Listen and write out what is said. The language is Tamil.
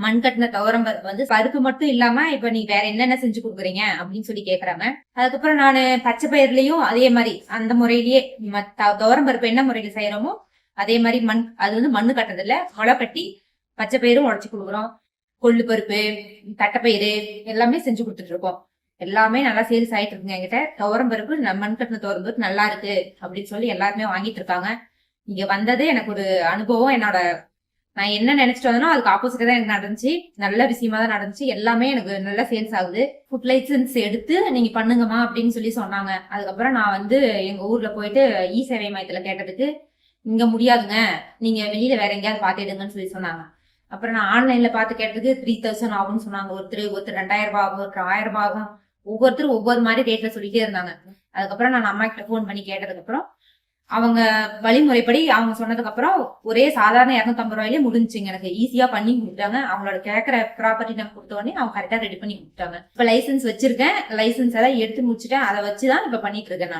மண் கட்டின துவரம் வந்து பருப்பு மட்டும் இல்லாம இப்ப நீ வேற என்னென்ன செஞ்சு கொடுக்குறீங்க அப்படின்னு சொல்லி கேக்குறாங்க அதுக்கப்புறம் நான் பச்சை பயிர்லயும் அதே மாதிரி அந்த முறையிலேயே த- துவரம் பருப்பு என்ன முறையில செய்யறோமோ அதே மாதிரி மண் அது வந்து மண்ணு கட்டுறது இல்ல முளை கட்டி பச்சை பயிரும் உடைச்சு கொடுக்குறோம். கொள்ளு பருப்பு தட்டைப்பயிறு எல்லாமே செஞ்சு கொடுத்துட்டு இருக்கோம். எல்லாமே நல்லா சேல்ஸ் ஆயிட்டு இருக்குங்க என்கிட்ட. துவரம் பருப்பு ந- மண் கட்டின துவரம் பருப்பு நல்லா இருக்கு அப்படின்னு சொல்லி எல்லாருமே வாங்கிட்டு இருக்காங்க. இங்க வந்தது எனக்கு ஒரு அனுபவம். என்னோட நான் என்ன நினைச்சிட்டு வந்தனோ அதுக்கு ஆப்போசிட்டா தான் எனக்கு நடந்துச்சு. நல்ல விஷயமா தான் நடந்துச்சு. எல்லாமே எனக்கு நல்ல சேல்ஸ் ஆகுது. ஃபுட் லைசன்ஸ் எடுத்து நீங்க பண்ணுங்கம்மா அப்படின்னு சொல்லி சொன்னாங்க. அதுக்கப்புறம் நான் வந்து எங்க ஊர்ல போயிட்டு இ சேவை மையத்துல கேட்டதுக்கு இங்க முடியாதுங்க. நீங்க வெளியில வேற எங்கேயாவது பாத்துடுங்கன்னு சொல்லி சொன்னாங்க. அப்புறம் நான் ஆன்லைன்ல பார்த்து கேட்டதுக்கு த்ரீ தௌசண்ட் ஆகும்னு சொன்னாங்க. ஒருத்தர் ஒருத்தர் ரெண்டாயிரம் ரூபாய் ஆகும் ஒருத்தர் ஆயிரம் ரூபாய் ஆகும். ஒவ்வொருத்தரும் ஒவ்வொரு மாதிரி ரேட்ல சொல்லிட்டே இருந்தாங்க. அதுக்கப்புறம் நான் அம்மா கிட்ட ஃபோன் பண்ணி கேட்டதுக்கு அப்புறம் அவங்க வழிமுறைப்படி அவங்க சொன்னதுக்கு அப்புறம் ஒரே சாதாரண இரநூத்தம்பது ரூபாயிலே முடிஞ்சுங்க எனக்கு. ஈஸியா பண்ணி கொடுத்தாங்க அவங்களோட கேட்கற ப்ராப்பர்ட்டி நான் கொடுத்த உடனே அவங்க கரெக்டா ரெடி பண்ணி கொடுத்தாங்க இப்ப லைசன்ஸ் வச்சிருக்கேன். லைசன்ஸ் எல்லாம் எடுத்து முடிச்சுட்டேன். அதை வச்சுதான் இப்ப பண்ணிட்டு இருக்கேன் நான்.